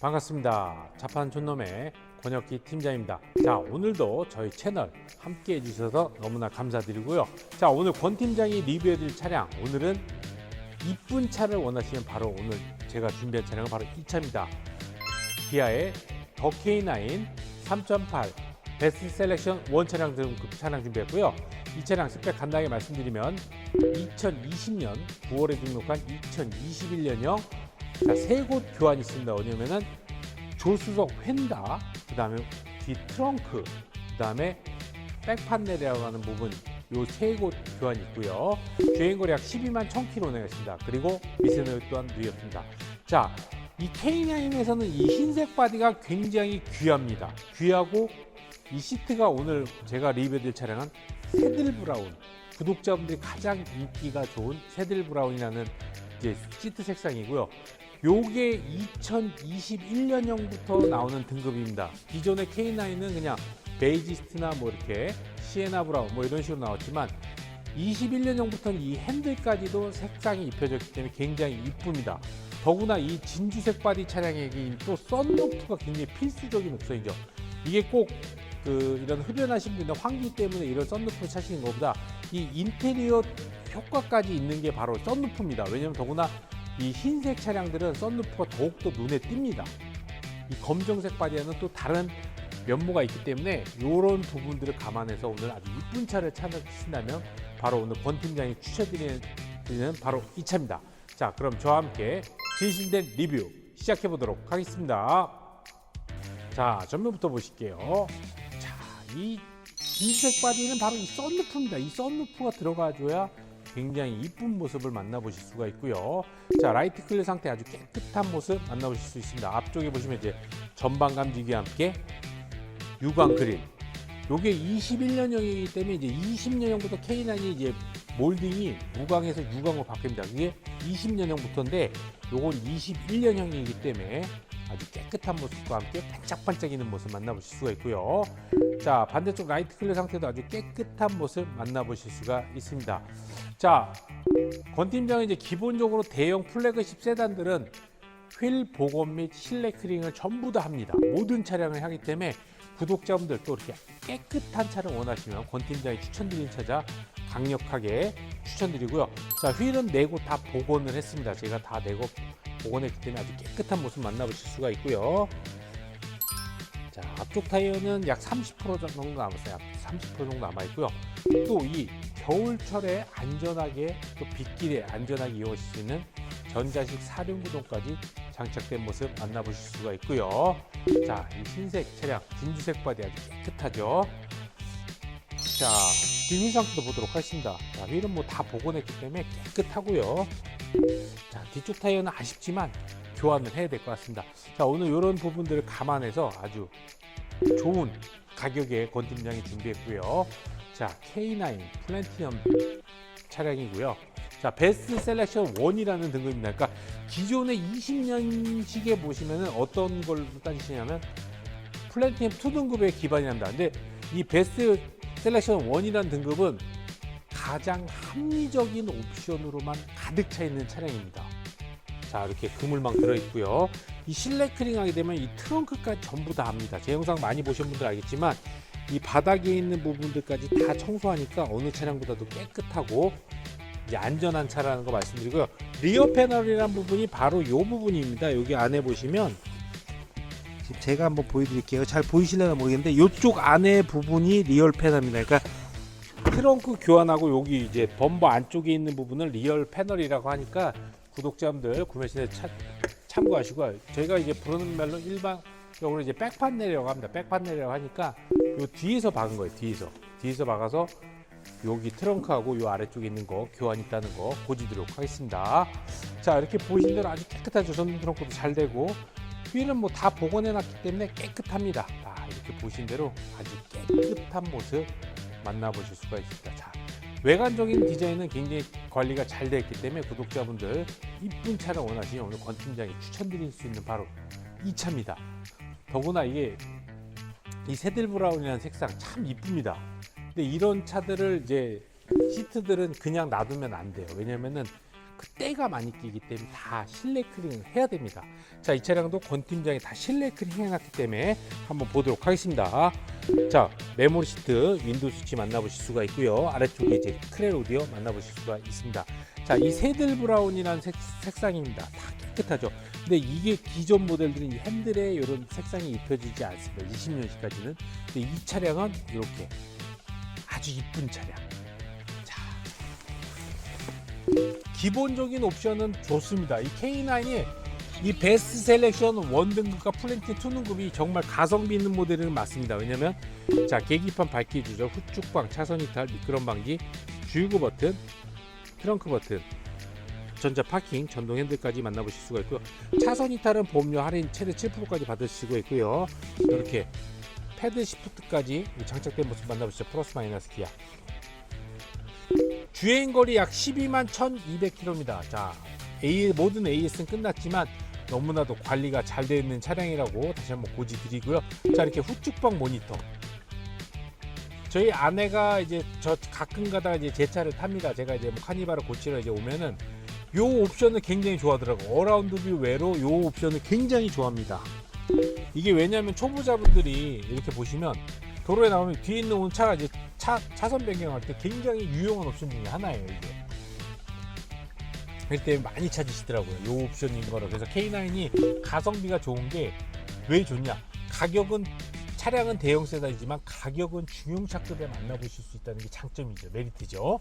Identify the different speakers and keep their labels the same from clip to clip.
Speaker 1: 반갑습니다. 자판 촌놈의 권혁기 팀장입니다. 자, 오늘도 저희 채널 함께 해주셔서 너무나 감사드리고요. 자, 오늘 권 팀장이 리뷰해드릴 차량, 오늘은 이쁜 차를 원하시면 바로 오늘 제가 준비한 차량은 바로 이 차입니다. 기아의 더 K9 3.8 베스트 셀렉션 원 차량 등급 차량 준비했고요. 이 차량 스펙 간단하게 말씀드리면 2020년 9월에 등록한 2021년형 자, 세 곳 교환이 있습니다. 왜냐면은 조수석 휀다, 그 다음에 뒤 트렁크, 그 다음에 백판넬이라고 하는 부분 요 세 곳 교환이 있고요. 주행거리 약 12만 1000km 내겠습니다. 그리고 미세노 또한 누이었습니다. 자, 이 K9에서는 이 흰색 바디가 굉장히 귀합니다. 귀하고 이 시트가 오늘 제가 리뷰해드릴 차량은 새들 브라운. 구독자분들이 가장 인기가 좋은 새들 브라운이라는 이제 시트 색상이고요. 요게 2021년형부터 나오는 등급입니다. 기존의 K9은 그냥 베이지스트나 뭐 이렇게 시에나 브라운 뭐 이런 식으로 나왔지만 21년형부터는 이 핸들까지도 색상이 입혀졌기 때문에 굉장히 이쁩니다. 더구나 이 진주색 바디 차량에게 또 썬루프가 굉장히 필수적인 옵션이죠. 이게 꼭 그 이런 흡연하신 분들 환기 때문에 이런 썬루프를 차시는 것보다 이 인테리어 효과까지 있는 게 바로 썬루프입니다. 왜냐하면 더구나 이 흰색 차량들은 썬루프가 더욱더 눈에 띕니다. 이 검정색 바디에는 또 다른 면모가 있기 때문에 이런 부분들을 감안해서 오늘 아주 이쁜 차를 찾으신다면 바로 오늘 권 팀장이 추천드리는 바로 이 차입니다. 자, 그럼 저와 함께 진실된 리뷰 시작해 보도록 하겠습니다. 자, 전면부터 보실게요. 자, 이 흰색 바디는 바로 이 썬루프입니다. 이 썬루프가 들어가줘야 굉장히 이쁜 모습을 만나보실 수가 있고요. 자, 라이트 클리어 상태 아주 깨끗한 모습 만나보실 수 있습니다. 앞쪽에 보시면 이제 전방 감지기와 함께 유광 그릴. 요게 21년형이기 때문에 이제 20년형부터 K9이 이제 몰딩이 무광에서 유광으로 바뀝니다. 이게 20년형부터인데 요건 21년형이기 때문에 아주 깨끗한 모습과 함께 반짝반짝이는 모습 만나보실 수가 있고요. 자 반대쪽 라이트 클리어 상태도 아주 깨끗한 모습 만나보실 수가 있습니다. 자, 권 팀장은 이제 기본적으로 대형 플래그십 세단들은 휠 복원 및 실내 클링을 전부 다 합니다. 모든 차량을 하기 때문에 구독자분들 또 이렇게 깨끗한 차를 원하시면 권 팀장이 추천드리는 차자 강력하게 추천드리고요. 자, 휠은 네곳다 복원을 했습니다. 제가 다네곳 복원했기 때문에 아주 깨끗한 모습 만나보실 수가 있고요. 자, 앞쪽 타이어는 약 30% 정도 남았어요. 약 30% 정도 남아 있고요. 또 이 겨울철에 안전하게 또 빗길에 안전하게 이용하실 수 있는 전자식 사륜구동까지 장착된 모습 만나보실 수가 있고요. 자, 이 흰색 차량 진주색 바디 아주 깨끗하죠. 자, 뒷휠 상태도 보도록 하겠습니다. 자, 휠은 뭐 다 복원했기 때문에 깨끗하고요. 자, 뒤쪽 타이어는 아쉽지만 교환을 해야 될 것 같습니다. 자, 오늘 이런 부분들을 감안해서 아주 좋은 가격에 권 팀장이 준비했고요. 자, K9 플랜티넘 차량이고요. 자, 베스트 셀렉션 1이라는 등급입니다. 그러니까 기존의 20년식에 보시면은 어떤 걸 따지시냐면 플랜티넘 2 등급에 기반이 한다. 근데 이 베스트 셀렉션 1이라는 등급은 가장 합리적인 옵션으로만 가득 차 있는 차량입니다. 자, 이렇게 그물망 들어 있고요. 이 실내 클링 하게 되면 이 트렁크까지 전부 다 합니다. 제 영상 많이 보신 분들 알겠지만 이 바닥에 있는 부분들까지 다 청소하니까 어느 차량보다도 깨끗하고 이제 안전한 차라는 거 말씀드리고요. 리어 패널이라는 부분이 바로 이 부분입니다. 여기 안에 보시면 제가 한번 보여드릴게요. 잘 보이실려나 모르겠는데 이쪽 안에 부분이 리얼 패널입니다. 그러니까 트렁크 교환하고 여기 이제 범버 안쪽에 있는 부분을 리얼 패널이라고 하니까 구독자분들 구매 시에 참고하시고 저희가 이제 부르는 말로 일반적으로 이제 백판넬이라고 합니다. 백판넬이라고 하니까 요 뒤에서 박은 거예요. 뒤에서 뒤에서 박아서 여기 트렁크하고 요 아래쪽에 있는 거 교환 있다는 거 보여드리도록 하겠습니다. 자 이렇게 보신 대로 아주 깨끗하죠. 전동 트렁크도 잘 되고 휠은 뭐 다 복원해 놨기 때문에 깨끗합니다. 자 이렇게 보신 대로 아주 깨끗한 모습 만나보실 수가 있습니다. 자 외관적인 디자인은 굉장히 관리가 잘 되어 있기 때문에 구독자분들 이쁜 차를 원하시면 오늘 권 팀장이 추천드릴 수 있는 바로 이 차입니다. 더구나 이게 이 새들 브라운이라는 색상 참 이쁩니다. 근데 이런 차들을 이제 시트들은 그냥 놔두면 안 돼요. 왜냐면은 그 때가 많이 끼기 때문에 다 실내 클링을 해야 됩니다. 자, 이 차량도 권 팀장이 다 실내 클링 해놨기 때문에 한번 보도록 하겠습니다. 자, 메모리 시트, 윈도우 스위치 만나보실 수가 있고요. 아래쪽에 이제 크렐 오디오 만나보실 수가 있습니다. 자, 이 새들 브라운이라는 색, 색상입니다. 다 깨끗하죠. 근데 이게 기존 모델들은 이 핸들에 이런 색상이 입혀지지 않습니다. 20년식까지는. 근데 이 차량은 이렇게 아주 이쁜 차량. 자, 기본적인 옵션은 좋습니다. 이 K9이 이 베스트 셀렉션 원등급과 플랜팅 투능급이 정말 가성비 있는 모델은 맞습니다. 왜냐면 자 계기판 밝기 조절, 후축방, 차선 이탈, 미끄럼 방지, 주유구 버튼, 트렁크 버튼, 전자 파킹, 전동 핸들까지 만나보실 수가 있고요. 차선 이탈은 보험료 할인 최대 7%까지 받을 수가 있고요. 이렇게 패드 시프트까지 장착된 모습 만나보시죠. 플러스 마이너스 기아. 주행 거리 약 12만 1,200km입니다. 자, A, 모든 AS는 끝났지만 너무나도 관리가 잘 되어 있는 차량이라고 다시 한번 고지 드리고요. 자, 이렇게 후축방 모니터. 저희 아내가 이제 저 가끔 가다가 이제 제 차를 탑니다. 제가 이제 뭐 카니발을 고치러 이제 오면은 요 옵션을 굉장히 좋아하더라고. 어라운드 뷰 외로 요 옵션을 굉장히 좋아합니다. 이게 왜냐하면 초보자분들이 이렇게 보시면 도로에 나오면 뒤에 있는 차가 이제 차, 차선 변경할 때 굉장히 유용한 옵션 중에 하나예요, 이게. 그럴 때 많이 찾으시더라고요. 요 옵션인 거로. 그래서 K9이 가성비가 좋은 게 왜 좋냐? 가격은 차량은 대형 세단이지만 가격은 중형차급에 만나보실 수 있다는 게 장점이죠. 메리트죠.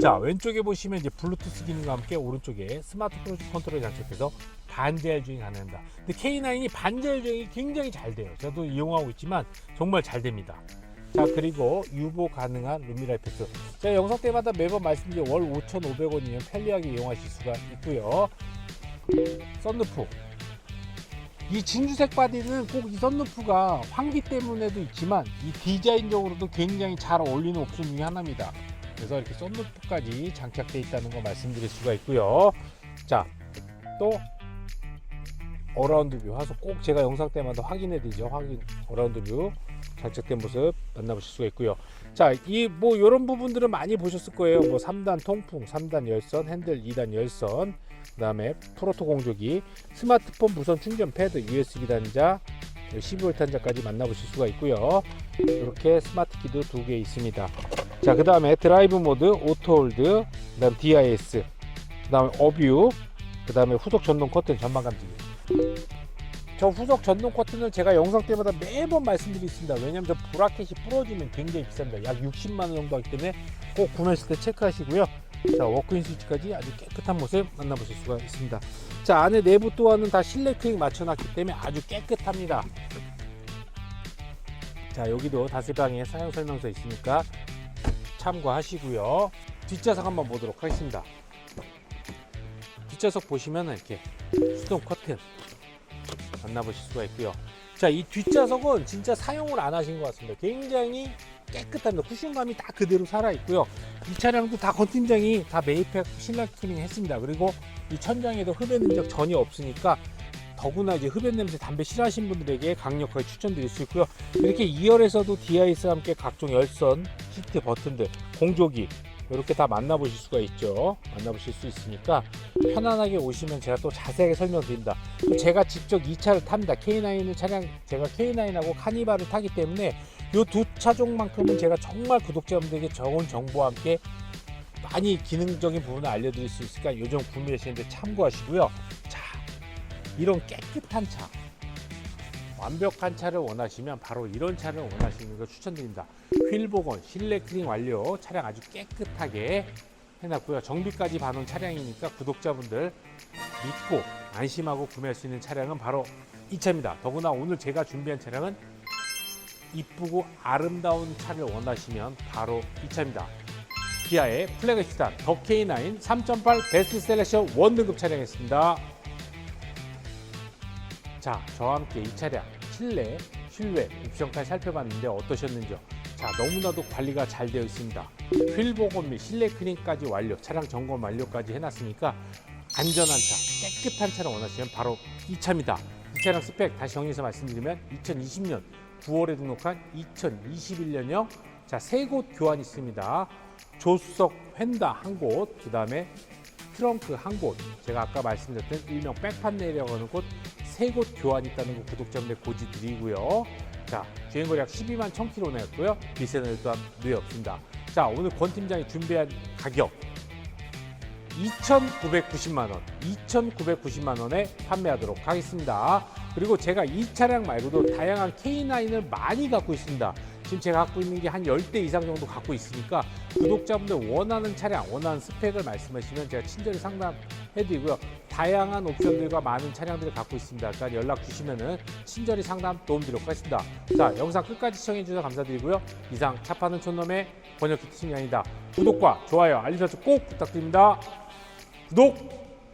Speaker 1: 자, 왼쪽에 보시면 이제 블루투스 기능과 함께 오른쪽에 스마트 컨트롤 장착해서 반제할 주행 가능합니다. 근데 K9이 반제할 주행이 굉장히 잘 돼요. 저도 이용하고 있지만 정말 잘 됩니다. 자 그리고 유보 가능한 루미라이 패스. 제가 영상 때마다 매번 말씀드린 월 5,500원이면 편리하게 이용하실 수가 있고요. 썬루프. 이 진주색 바디는 꼭이 썬루프가 환기 때문에도 있지만 이 디자인적으로도 굉장히 잘 어울리는 옵션 중에 하나입니다. 그래서 이렇게 썬루프까지 장착되어 있다는 거 말씀드릴 수가 있고요. 자 또 어라운드 뷰 하소 꼭 제가 영상 때마다 확인해 드리죠 확인 어라운드 뷰 장착된 모습 만나보실 수가 있고요. 자, 이 뭐 이런 부분들은 많이 보셨을 거예요. 뭐 3단 통풍, 3단 열선, 핸들 2단 열선, 그 다음에 프로토 공조기, 스마트폰 무선 충전 패드, USB 단자, 12V 단자까지 만나보실 수가 있고요. 이렇게 스마트 키도 두 개 있습니다. 자, 그 다음에 드라이브 모드, 오토 홀드, 그 다음 DIS, 그 다음에 어뷰, 그 다음에 후속 전동 커튼 전방 감지기. 저 후속 전동 커튼을 제가 영상 때마다 매번 말씀드리겠습니다. 왜냐하면 저 브라켓이 부러지면 굉장히 비쌉니다. 약 60만 원 정도 하기 때문에 꼭 구매하실 때 체크하시고요. 자 워크인 스위치까지 아주 깨끗한 모습 만나보실 수가 있습니다. 자 안에 내부 또한은 다 실내 클릭 맞춰놨기 때문에 아주 깨끗합니다. 자 여기도 다슬방에 사용 설명서 있으니까 참고하시고요. 뒷좌석 한번 보도록 하겠습니다. 뒷좌석 보시면 이렇게 수동 커튼 만나보실 수가 있고요. 자, 이 뒷좌석은 진짜 사용을 안 하신 것 같습니다. 굉장히 깨끗합니다. 쿠션감이 다 그대로 살아 있고요. 이 차량도 다 건팀장이 다 매입해 실내 클링 했습니다. 그리고 이 천장에도 흡연 흔적 전혀 없으니까 더구나 이제 흡연 냄새 담배 싫어하시는 분들에게 강력하게 추천드릴 수 있고요. 이렇게 2열에서도 DIS와 함께 각종 열선, 시트 버튼들, 공조기 이렇게 다 만나보실 수가 있죠. 만나보실 수 있으니까 편안하게 오시면 제가 또 자세하게 설명드립니다. 또 제가 직접 이 차를 탑니다. K9은 차량 제가 K9하고 카니발을 타기 때문에 이 두 차종만큼은 제가 정말 구독자분들에게 좋은 정보와 함께 많이 기능적인 부분을 알려드릴 수 있으니까 요즘 구매하시는데 참고하시고요. 자, 이런 깨끗한 차, 완벽한 차를 원하시면 바로 이런 차를 원하시는 걸 추천드립니다. 휠 복원, 실내 클링 완료, 차량 아주 깨끗하게 해놨고요. 정비까지 봐놓은 차량이니까 구독자분들 믿고 안심하고 구매할 수 있는 차량은 바로 이 차입니다. 더구나 오늘 제가 준비한 차량은 이쁘고 아름다운 차를 원하시면 바로 이 차입니다. 기아의 플래그시단 더 K9 3.8 베스트 셀렉션 원등급 차량이었습니다. 자, 저와 함께 이 차량 실내, 실외 옵션까지 살펴봤는데 어떠셨는지요? 자, 너무나도 관리가 잘 되어 있습니다. 휠 복원 및 실내 클린까지 완료, 차량 점검 완료까지 해놨으니까 안전한 차, 깨끗한 차를 원하시면 바로 이 차입니다. 이 차량 스펙 다시 정리해서 말씀드리면 2020년 9월에 등록한 2021년형 자, 세 곳 교환 있습니다. 조수석 휀다 한 곳, 그 다음에 트렁크 한 곳, 제가 아까 말씀드렸던 일명 백판 내려고 하는 곳 세 곳 교환이 있다는 거 구독자분들 고지 드리고요. 자, 주행거리 약 12만 1000km였고요. 비세는 또한 누에 없습니다. 자, 오늘 권 팀장이 준비한 가격 2,990만 원, 2,990만 원에 판매하도록 하겠습니다. 그리고 제가 이 차량 말고도 다양한 K9을 많이 갖고 있습니다. 지금 제가 갖고 있는 게한 10대 이상 정도 갖고 있으니까 구독자분들 원하는 차량, 원하는 스펙을 말씀하시면 제가 친절히 상담해드리고요. 다양한 옵션들과 많은 차량들을 갖고 있습니다. 그러니까 연락 주시면은 친절히 상담 도움드리도록 하겠습니다. 자, 영상 끝까지 시청해주셔서 감사드리고요. 이상 차 파는 촌놈의 번역 키트 신양입니다. 구독과 좋아요, 알림 설정 꼭 부탁드립니다. 구독!